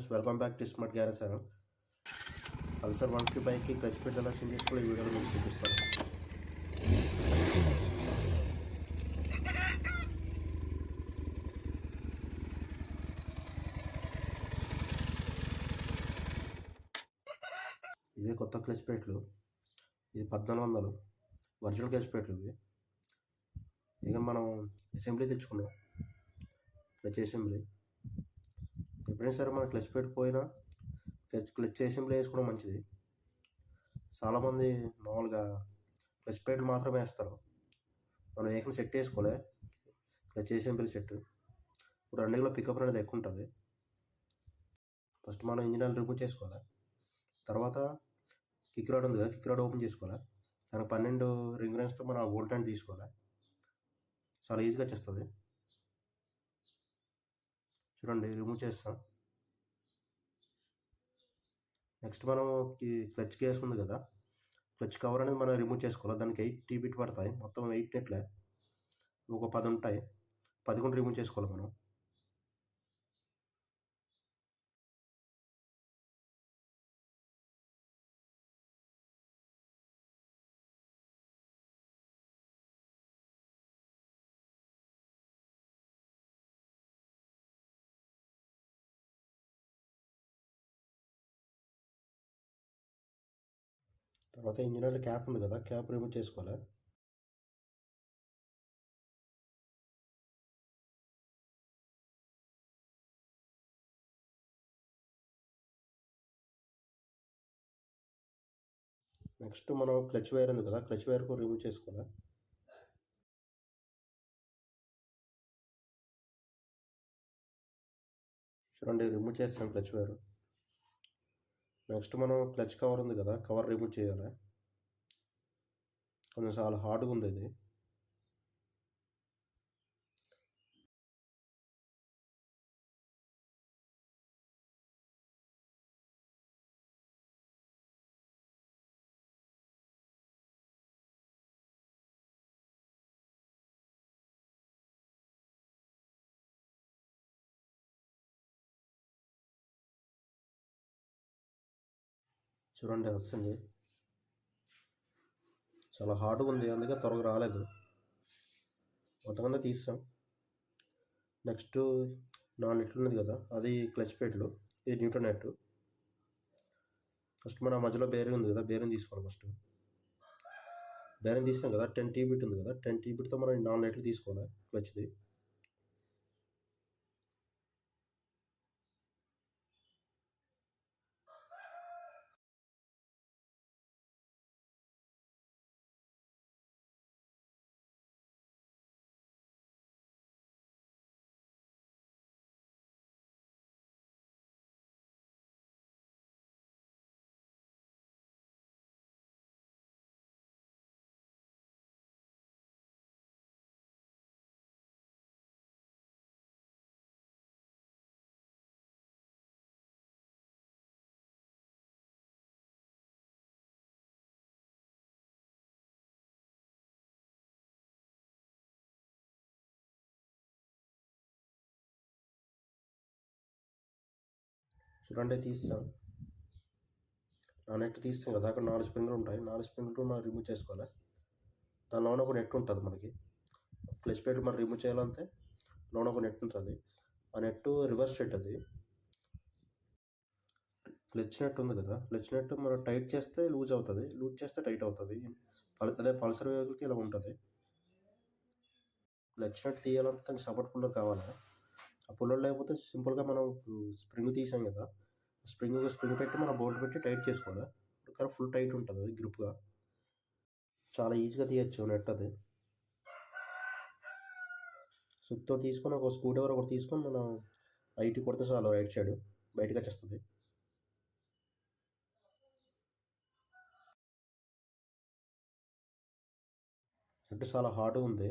Friends welcome back to smart garage sir Pulsar one fifty బైక్కి clutch పెట్టి ఎలా change చేసుకోవాలి ఈ వీడియోలో మీకు చూపిస్తాను. ఇవే కొత్త క్లచ్ ప్లేట్లు. ఇది పద్నాలుగు వందలు. ఒరిజినల్ క్లచ్ ప్లేట్లు ఇవి. ఇక మనం అసెంబ్లీ తెచ్చుకున్నాం క్లచ్ అసెంబ్లీ. ఎప్పుడైనా సరే మన క్లచ్ ప్లేట్ క్లచ్ క్లచ్ చేసిన అసెంబ్లీ వేసుకోవడం మంచిది. చాలామంది మామూలుగా క్లచ్ ప్లేట్లు మాత్రమే వేస్తారు. మనం వెహికల్ సెట్ వేసుకోలే క్లచ్ అసెంబ్లీ సెట్. ఇప్పుడు రెండులో పికప్ అనేది ఎక్కువ ఉంటుంది. ఫస్ట్ మనం ఇంజిన్ రిమూవ్ చేసుకోవాలి? తర్వాత కిక్ రాడ్ ఉంది కదా కిక్ రాడ్ ఓపెన్ చేసుకోవాలి? దానికి పన్నెండు రింగ్ రైన్స్తో మనం వోల్ట్ అండ్ తీసుకోవాలి? చాలా ఈజీగా వచ్చేస్తుంది. చూడండి రిమూవ్ చేస్తాం. నెక్స్ట్ మనం ఈ క్లచ్ కేస్ ఉంది కదా క్లచ్ కవర్ అనేది మనం రిమూవ్ చేసుకోవాలి. దానికి ఎయిట్ టీ బిట్ పడతాయి. మొత్తం ఎయిట్ నెట్లే. ఒక పది ఉంటాయి. పది కూడా రిమూవ్ చేసుకోవాలి మనం. తర్వాత ఇంజిన్ ఆయిల్ క్యాప్ ఉంది కదా క్యాప్ రిమూవ్ చేసుకోవాలి? నెక్స్ట్ మనం క్లచ్ వైర్ ఉంది కదా క్లచ్ వైర్ కూడా రిమూవ్ చేసుకోవాలి? చూడండి రిమూవ్ చేస్తాను క్లచ్ వైర్. నెక్స్ట్ మనం క్లచ్ కవర్ ఉంది కదా కవర్ రిమూవ్ చేయాలి. కొంచెం చాలా హార్డ్గా ఉంది ఇది. చూడండి వస్తుంది. చాలా హార్డ్గా ఉంది అందుకే త్వరగా రాలేదు. మొత్తం తీస్తాం. నెక్స్ట్ నా నెట్లు ఉన్నది కదా అది క్లచ్ ప్లేట్లు ఇది న్యూట్రన్ నెట్. ఫస్ట్ మన మధ్యలో బేరింగ్ ఉంది కదా బేరింగ్ తీసుకోవాలి ఫస్ట్ బేరింగ్ తీస్తాం కదా టెన్ టీ బిట్ ఉంది కదా టెన్ టీ బిట్తో మనం నాలుగు నెట్లు తీసుకోవాలి క్లచ్ది. చూడండి తీస్తాం ఆ నెట్ తీస్తాం కదా అక్కడ నాలుగు స్ప్రింగ్లు ఉంటాయి. నాలుగు స్ప్రింగ్లు మనం రిమూవ్ చేసుకోవాలి? దానిలోనే ఒక నెట్ ఉంటుంది మనకి. క్లచ్ ప్లేట్ మనం రిమూవ్ చేయాలంటే లోన ఒక నెట్ ఉంటుంది. ఆ నెట్ రివర్స్ నెట్ అది. క్లచ్ నెట్ ఉంది కదా క్లచ్ నెట్ మనం టైట్ చేస్తే లూజ్ అవుతుంది. లూజ్ చేస్తే టైట్ అవుతుంది. పల్ అదే పల్సర్ వెహికల్కి ఇలా ఉంటుంది. క్లచ్ నెట్ తీయాలంటే దానికి సపోర్ట్ పుల్లర్ కావాలి? ఆ పుల్లర్ లేకపోతే సింపుల్గా మనం స్ప్రింగ్ తీసాం కదా స్ప్రింగ్ స్ప్రింగ్ పెట్టి మనం బోల్ట్ పెట్టి టైట్ చేసుకోవాలి. కానీ ఫుల్ టైట్ ఉంటుంది అది గ్రిప్గా. చాలా ఈజీగా తీయచ్చు నెట్ అది. సుత్తో తీసుకొని ఒక స్క్రూ ఒకటి తీసుకొని మనం ఐటీ కొడితే చాలు రైట్ సైడ్ బయటకు వచ్చేస్తుంది. అంటే చాలా హార్డ్గా ఉంది.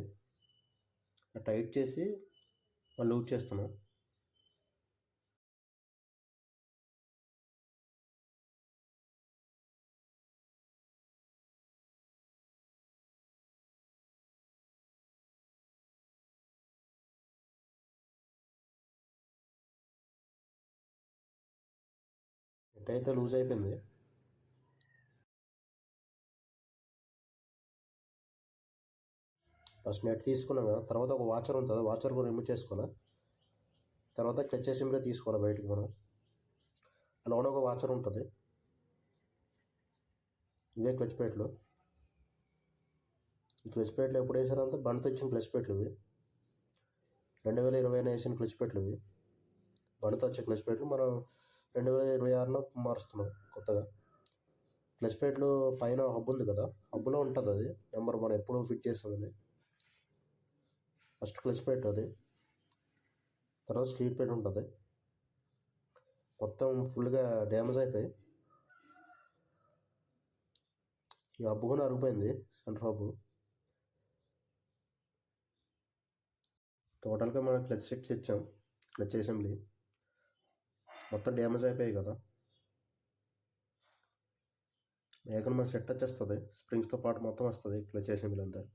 టైట్ చేసి లూజ్ చేస్తున్నాం. నెట్ అయితే లూజ్ అయిపోయింది. ఫస్ట్ నెట్ తీసుకున్నాం కదా తర్వాత ఒక వాచర్ ఉంటుంది వాచర్ కూడా రిమూవ్ చేసుకున్నా తర్వాత క్లచ్ అసెంబ్లీ తీసుకోవాలి బయటకు మనం? లోన ఒక వాచర్ ఉంటుంది. ఇవే క్లచ్ ప్లేట్లు. ఈ క్లచ్ ప్లేట్లు ఎప్పుడు వేసారంటే బండితో ఇచ్చిన క్లచ్ ప్లేట్లు ఇవి. రెండు వేల ఇరవై వేసిన క్లచ్ ప్లేట్లు ఇవి. బండితో వచ్చే క్లచ్ ప్లేట్లు మనం రెండు వేల ఇరవై ఆరులో మారుస్తున్నాం కొత్తగా. క్లచ్ ప్లేట్లో పైన హబ్ ఉంది కదా హబ్లో ఉంటుంది అది. నెంబర్ మనం ఎప్పుడూ ఫిట్ చేస్తుంది ఫస్ట్ క్లచ్ ప్లేట్ అది. తర్వాత స్లీప్ ప్లేట్ ఉంటుంది. మొత్తం ఫుల్గా డ్యామేజ్ అయిపోయి. ఈ హబ్బు కూడా అరిగిపోయింది సెంటర్ హబ్బు. టోటల్గా మనం క్లచ్ సెట్స్ ఇచ్చాం క్లచ్ అసెంబ్లీ. మొత్తం డ్యామేజ్ అయిపోయాయి కదా. ఏకన్ మన సెట్ వచ్చేస్తుంది. స్ప్రింగ్స్తో పాటు మొత్తం వస్తుంది క్లచ్ చేసిన వీళ్ళంతా.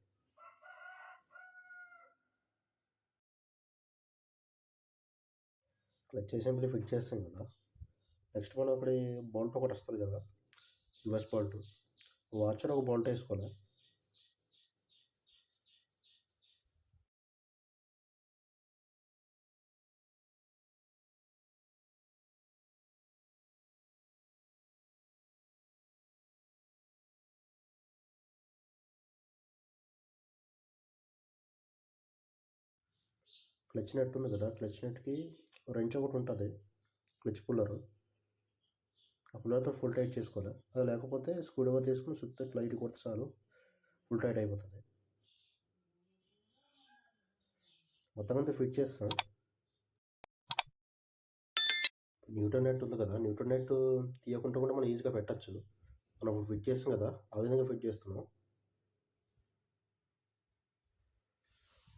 క్లచ్ అసెంబ్లీ ఫిట్ చేస్తాం కదా. నెక్స్ట్ మనం ఇప్పుడు బోల్ట్ ఒకటి వస్తుంది కదా. రివర్స్ బోల్ట్ వాచర్ ఒక బోల్ట్ వేసుకోవాలి. క్లచ్ నెట్ ఉంది కదా క్లచ్ నెట్కి రెంచ్ ఒకటి ఉంటుంది క్లచ్ పుల్లరు. ఆ పుల్లర్తో ఫుల్ టైట్ చేసుకోవాలి. అది లేకపోతే స్క్రూ డ్రైవర్ తీసుకుని సుత్త లైట్ కొడితే చాలు ఫుల్ టైట్ అయిపోతుంది. మొత్తం అంతా ఫిట్ చేస్తాం. న్యూటన్ నెట్ ఉంది కదా న్యూటన్ నెట్ తీయకుండా కూడా మనం ఈజీగా పెట్టచ్చు. మనం ఫిట్ చేస్తాం కదా ఆ విధంగా ఫిట్ చేస్తున్నాం.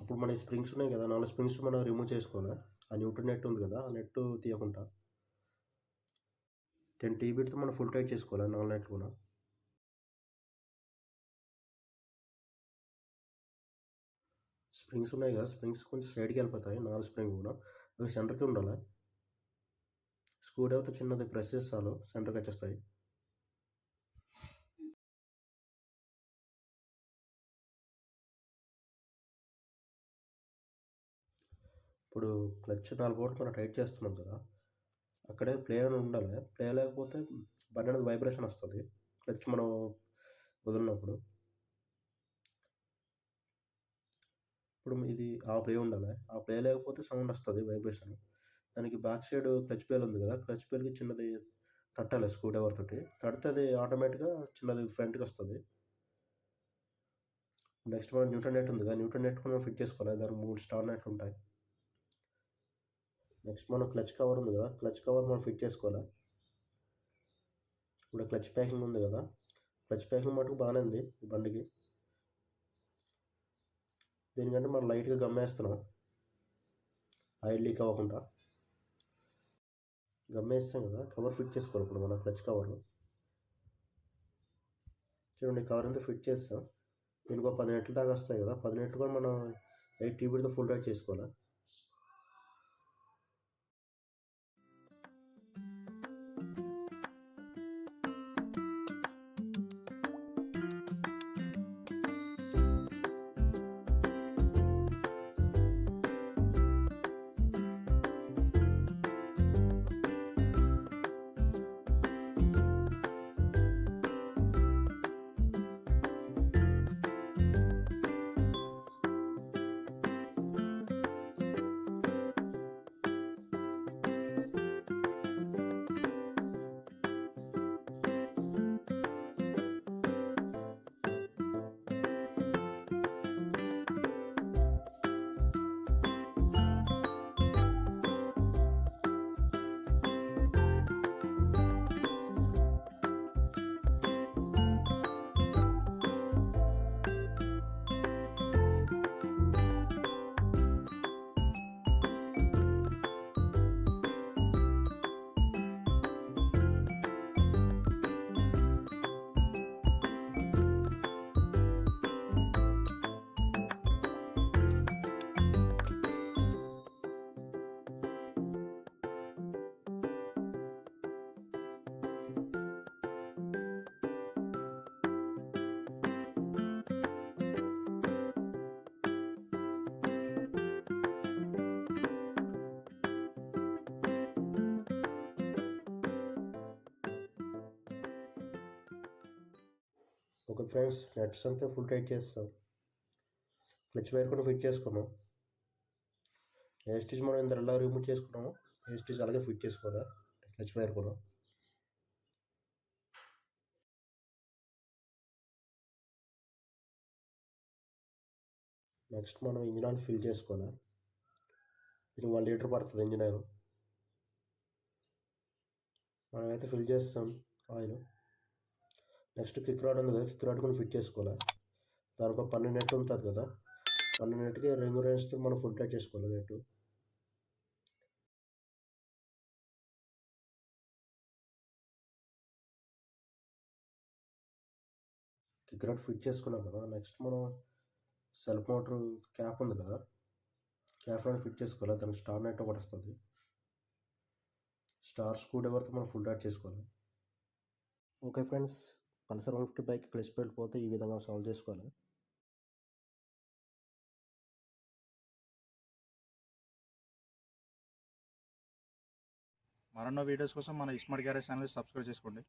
ఇప్పుడు మన స్ప్రింగ్స్ ఉన్నాయి కదా నాలుగు స్ప్రింగ్స్ మనం రిమూవ్ చేసుకోవాలి? ఆ న్యూట్రన్ నెట్ ఉంది కదా ఆ నెట్ తీయకుండా. టెన్ టీబీట్తో మనం ఫుల్ టైట్ చేసుకోవాలి నాలుగు నెట్లు కూడా? స్ప్రింగ్స్ ఉన్నాయి కదా స్ప్రింగ్స్ కొంచెం సైడ్కి వెళ్ళిపోతాయి నాలుగు స్ప్రింగ్ కూడా. అవి సెంటర్కి ఉండాలి? స్క్రూ డ్రైవర్తో చిన్నది ప్రెస్ చేస్తాలో సెంటర్కి వచ్చేస్తాయి. ఇప్పుడు క్లచ్ నాలుగు బోర్డు మనం టైట్ చేస్తున్నాం కదా అక్కడే ప్లే అని ఉండాలి. ప్లే లేకపోతే బండి అనేది వైబ్రేషన్ వస్తుంది. క్లచ్ మనం వదిలినప్పుడు. ఇప్పుడు ఇది ఆ ప్లే ఉండాలి. ఆ ప్లే లేకపోతే సౌండ్ వస్తుంది వైబ్రేషన్. దానికి బ్యాక్ సైడ్ క్లచ్ పేల్ ఉంది కదా క్లచ్ పేల్కి చిన్నది తట్టాలి స్క్రూ డ్రైవర్ తోటి. తడితే అది ఆటోమేటిక్గా చిన్నది ఫ్రంట్కి వస్తుంది. నెక్స్ట్ మనం న్యూట్రన్ నెట్ ఉంది కదా న్యూట్రన్ నెట్ కూడా ఫిట్ చేసుకోవాలి. దానికి మూడు స్టార్ నెట్లు ఉంటాయి. నెక్స్ట్ మనం క్లచ్ కవర్ ఉంది కదా క్లచ్ కవర్ మనం ఫిట్ చేసుకోవాలి? ఇప్పుడు క్లచ్ ప్యాకింగ్ ఉంది కదా క్లచ్ ప్యాకింగ్ మటుకు బాగానే ఉంది ఈ బండికి. దీనికంటే మనం లైట్గా గమ్మేస్తున్నాం. ఆయిల్ లీక్ అవ్వకుండా. గమ్మేస్తాం కదా కవర్ ఫిట్ చేసుకోవాలి ఇప్పుడు మన క్లచ్ కవర్. చూడండి కవర్ అంతా ఫిట్ చేస్తాం. దీనికి ఒక పది నెట్లు దాకా వస్తాయి కదా పది నెట్లు కూడా మనం ఎయిట్ టీబీతో ఫుల్ టైట్ చేసుకోవాలి? ఓకే ఫ్రెండ్స్ నెట్స్ అంతా ఫుల్ టైట్ చేస్తాం క్లచ్ వైర్ కూడా ఫిట్ చేసుకున్నాం. ఏ స్టిచ్ మనం ఇంత ఎలా రిమూవ్ చేసుకున్నాము ఏ స్టిచ్ అలాగే ఫిట్ చేసుకోవాలి? క్లచ్ వైర్ కూడా. నెక్స్ట్ మనం ఇంజిన్ ఆయిల్ ఫిల్ చేసుకోవాలి? దీనికి వన్ లీటర్ పడుతుంది ఇంజిన్ ఆయిల్. మనమైతే ఫిల్ చేస్తాం ఆయిల్. నెక్స్ట్ కిక్ రాడ్ ఉంది కదా కిక్ రాడ్ కూడా ఫిట్ చేసుకోవాలి? దానికి ఒక పన్నెండు నెట్ ఉంటుంది కదా పన్నెండు నెట్కి రింగ్ రేంజ్తో మనం ఫుల్ టైట్ చేసుకోవాలి నెట్ కిక్ రాడ్ ఫిట్ చేసుకున్నాం కదా నెక్స్ట్ మనం సెల్ఫ్ మోటర్ క్యాప్ ఉంది కదా క్యాప్ రాడ్ ఫిట్ చేసుకోవాలి? దానికి స్టార్ నెట్ ఒకటి వస్తుంది. స్టార్ స్క్రూ డ్రైవర్తో మనం ఫుల్ టైట్ చేసుకోవాలి? Okay friends Pulsar one fifty bike clutch belt పోతే ఈ విధంగా సాల్వ్ చేసుకోవాలి. మరెన్నో వీడియోస్ కోసం మన ఇస్మార్ట్ గ్యారేజ్ ఛానల్ సబ్స్క్రైబ్ చేసుకోండి.